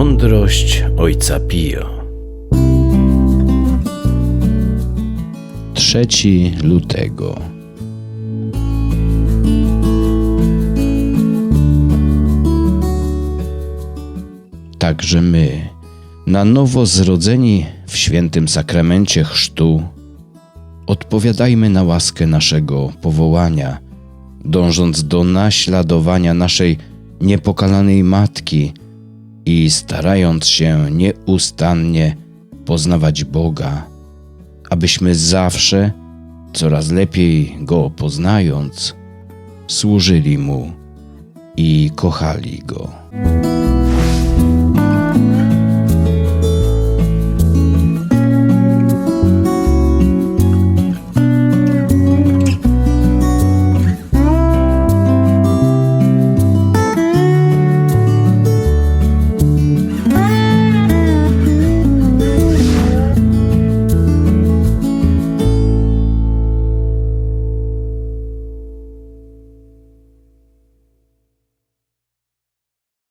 Mądrość ojca Pio. 3 lutego. Także my, na nowo zrodzeni w świętym sakramencie chrztu, odpowiadajmy na łaskę naszego powołania, dążąc do naśladowania naszej niepokalanej Matki i starając się nieustannie poznawać Boga abyśmy zawsze, coraz lepiej Go poznając, służyli Mu i kochali Go.